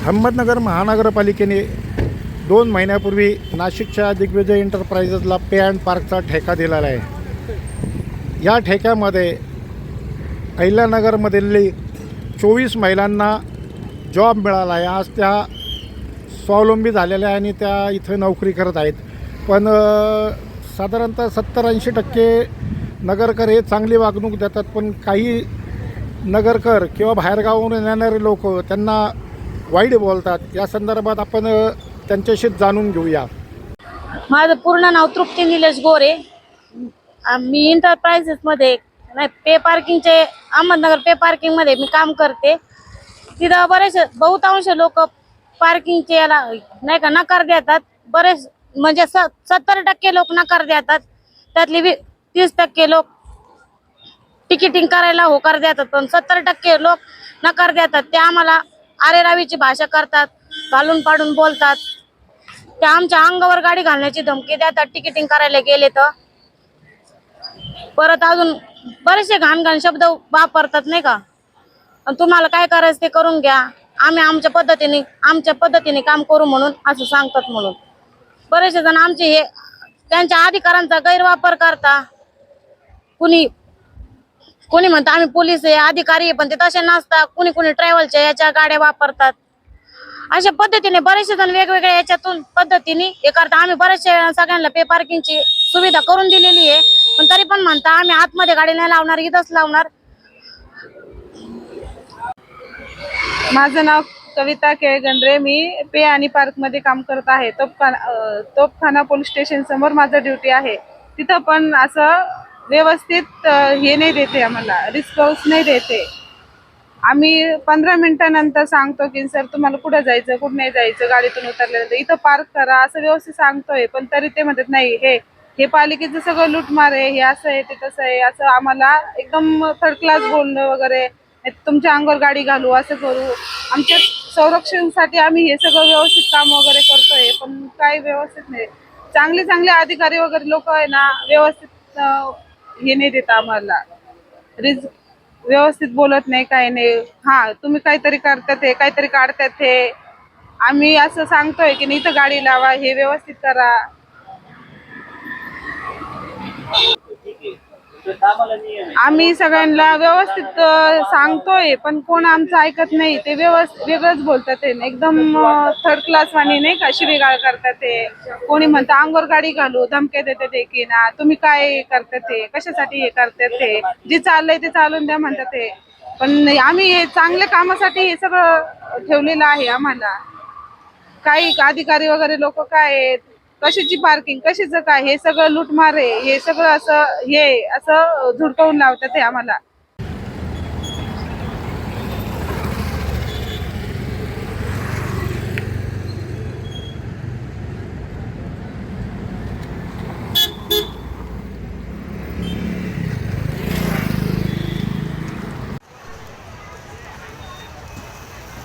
अहमदनगर महानगरपालिकेने दोन महिन्यापूर्वी नाशिकच्या दिग्विजय एंटरप्राइजेसला पे अँड पार्कचा ठेका दिलेला आहे. या ठेक्यामध्ये अहिल्यानगरमधील चोवीस महिलांना जॉब मिळाला आहे. आज त्या स्वावलंबी झालेल्या आहे आणि त्या इथं नोकरी करत आहेत. पण साधारणतः सत्तर ऐंशी टक्के नगरकर हे चांगली वागणूक देतात पण काही नगरकर किंवा बाहेरगावाहून येणारे लोक त्यांना वाईट बोलतात. या संदर्भात आपण त्यांच्याशी जाणून घेऊया. माझं पूर्ण नाव तृप्ती निलेश गोरे. आ- मी इंटरप्राइजेसमध्ये नाही पे पार्किंगचे अहमदनगर पे पार्किंगमध्ये मी काम करते. तिथं बरेचसे बहुतांश लोक पार्किंगचे याला नाही का नकार देतात. बरेच म्हणजे स सत्तर टक्के लोक नकार देतात. त्यातली वी तीस टक्के लोक तिकिटिंग करायला होकार देतात. पण सत्तर टक्के लोक नकार देतात. ते आम्हाला आरेरावीची भाषा करतात घालून पाडून बोलतात. ते आमच्या अंगावर गाडी घालण्याची धमकी देतात तिकिटिंग करायला गेले तर. परत अजून बरेचसे घाण घाण शब्द वापरतात नाही का? तुम्हाला काय करायचं ते करून घ्या. आम्ही आमच्या पद्धतीने आमच्या पद्धतीने काम करू म्हणून असं सांगतात म्हणून. बरेचसे जण आमचे हे त्यांच्या अधिकारांचा गैरवापर करता. कुणी कोणी म्हणतं आम्ही पोलीस आहे अधिकारी आहे पण ते तसे नसतात. कुणी कुणी ट्रॅव्हलच्या याच्या गाड्या वापरतात. अशा पद्धतीने बरेचसे जण वेगवेगळ्या याच्यातून पद्धतीने हे करता आम्ही बऱ्याचशा वेळा सगळ्यांना पे पार्किंगची सुविधा करून दिलेली आहे. पण तरी पण म्हणता आम्ही आतमध्ये गाडी नाही लावणार इथंच लावणार. माझं नाव कविता केळगंद्रे मी पे आणि पार्कमध्ये काम करत आहे. तोपखाना तोपखाना पोलीस स्टेशन समोर माझं ड्युटी आहे. तिथं पण असं व्यवस्थित हे नाही देते आम्हाला रिस्पॉन्स नाही देते. आम्ही पंधरा मिनिटानंतर सांगतो की सर तुम्हाला कुठं जायचं कुठं नाही जायचं गाडीतून उतरल्यानंतर इथं पार्क करा असं व्यवस्थित सांगतोय. पण तरी ते म्हणतात नाही हे हे पालिकेचं सगळं लूटमार आहे हे असं आहे ते तसं आहे असं आम्हाला एकदम थर्ड क्लास बोलणं वगैरे नाही तुमच्या अंगावर गाडी घालू असं करू. आमच्या संरक्षणसाठी आम्ही हे सगळं व्यवस्थित काम वगैरे करतोय पण काही व्यवस्थित नाही. चांगले चांगले अधिकारी वगैरे लोक आहे ना व्यवस्थित हे नाही देत आम्हाला. रिज व्यवस्थित बोलत नाही काय नाही. हा तुम्ही काहीतरी करतात हे काहीतरी काढतात हे. आम्ही असं सांगतोय की नाही इथं गाडी लावा हे व्यवस्थित करा. आम्ही सगळ्यांना व्यवस्थित सांगतोय पण कोण आमचं ऐकत नाही. ते व्यवस्थित वेगळंच बोलतात ते. एकदम थर्ड क्लास वाणी नाही का? शिवीगाळ करतात ते. कोणी म्हणतं अंगावर गाडी घालू धमक्या देतात ते की ना. तुम्ही काय करतात ते? कशासाठी हे करतात ते? जे चाललंय ते चालून द्या म्हणतात ते. पण आम्ही हे चांगल्या कामासाठी हे सगळं ठेवलेलं आहे आम्हाला. काही अधिकारी वगैरे लोक काय आहेत? कशाची पार्किंग कशाचं काय हे सगळं लुटमार आहे हे सगळं असं हे असं झुडकवून लावतात ते आम्हाला.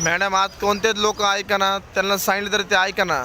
मॅडम आज कोणतेच लोक ऐका ना त्यांना सांगितलं तर ते ऐका ना.